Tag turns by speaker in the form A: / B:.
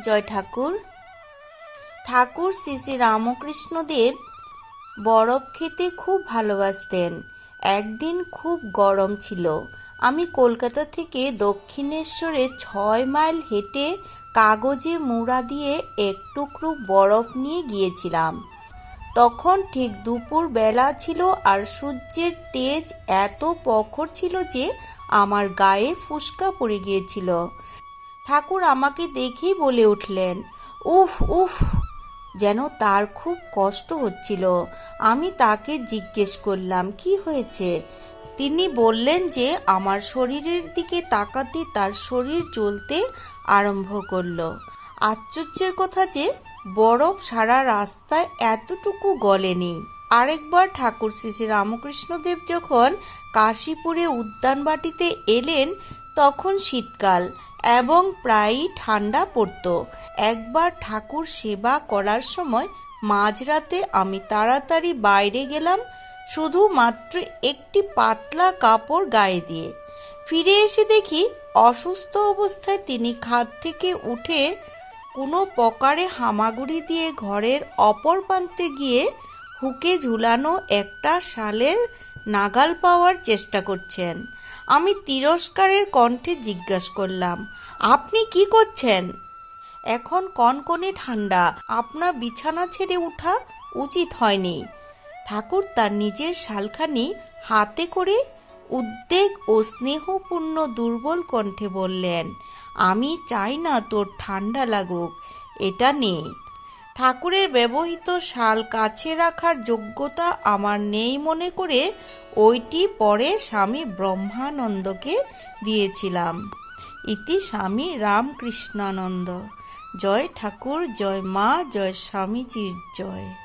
A: জয় ঠাকুর। ঠাকুর শ্রী শ্রী রামকৃষ্ণদেব বরফ খেতে খুব ভালোবাসতেন। একদিন খুব গরম ছিল। আমি কলকাতা থেকে দক্ষিণেশ্বরে ছয় মাইল হেঁটে কাগজে মুড়া দিয়ে এক টুকরো বরফ নিয়ে গিয়েছিলাম। তখন ঠিক দুপুর বেলা ছিল আর সূর্যের তেজ এত প্রখর ছিল যে আমার গায়ে ফুসকা পড়ে গিয়েছিল। ঠাকুর আমাকে দেখেই বলে উঠলেন, উফ উফ, যেন তার খুব কষ্ট হচ্ছিল। আমি তাকে জিজ্ঞেস করলাম, কি হয়েছে? তিনি বললেন যে, আমার শরীরের দিকে তাকাতে তার শরীর জ্বলতে আরম্ভ করল। আশ্চর্যের কথা যে, বরফ সারা রাস্তায় এতটুকু গলেনি। আরেকবার ঠাকুর শ্রী রামকৃষ্ণদেব যখন কাশীপুরে উদ্যানবাটিতে এলেন, তখন শীতকাল। এবং প্রায়ই ঠান্ডা পড়তো। একবার ঠাকুর সেবা করার সময় মাঝরাতে আমি তাড়াতাড়ি বাইরে গেলাম, শুধুমাত্র একটি পাতলা কাপড় গায়ে দিয়ে। ফিরে এসে দেখি অসুস্থ অবস্থায় তিনি খাট থেকে উঠে কোনো প্রকারে হামাগুড়ি দিয়ে ঘরের অপর প্রান্তে গিয়ে হুকে ঝুলানো একটা শালের নাগাল পাওয়ার চেষ্টা করছেন। আমি তিরস্কারের কণ্ঠে জিজ্ঞাসা করলাম, আপনি কি করছেন? এখন কনকনে ঠান্ডা, আপনার বিছানা ছেড়ে ওঠা উচিত হয়নি। ঠাকুর তার নিজের শালখানি হাতে করে উদ্বেগ ও স্নেহপূর্ণ দুর্বল কণ্ঠে বললেন, আমি চাই না তোর ঠান্ডা লাগুক, এটা নেই ঠাকুরের ব্যবহৃত শাল কাছে রাখার যোগ্যতা আমার নেই মনে করে ওইটি পরে স্বামী ব্রহ্মানন্দকে দিয়েছিলাম। ইতি স্বামী রামকৃষ্ণানন্দ। জয় ঠাকুর, জয় মা, জয় স্বামীজির জয়।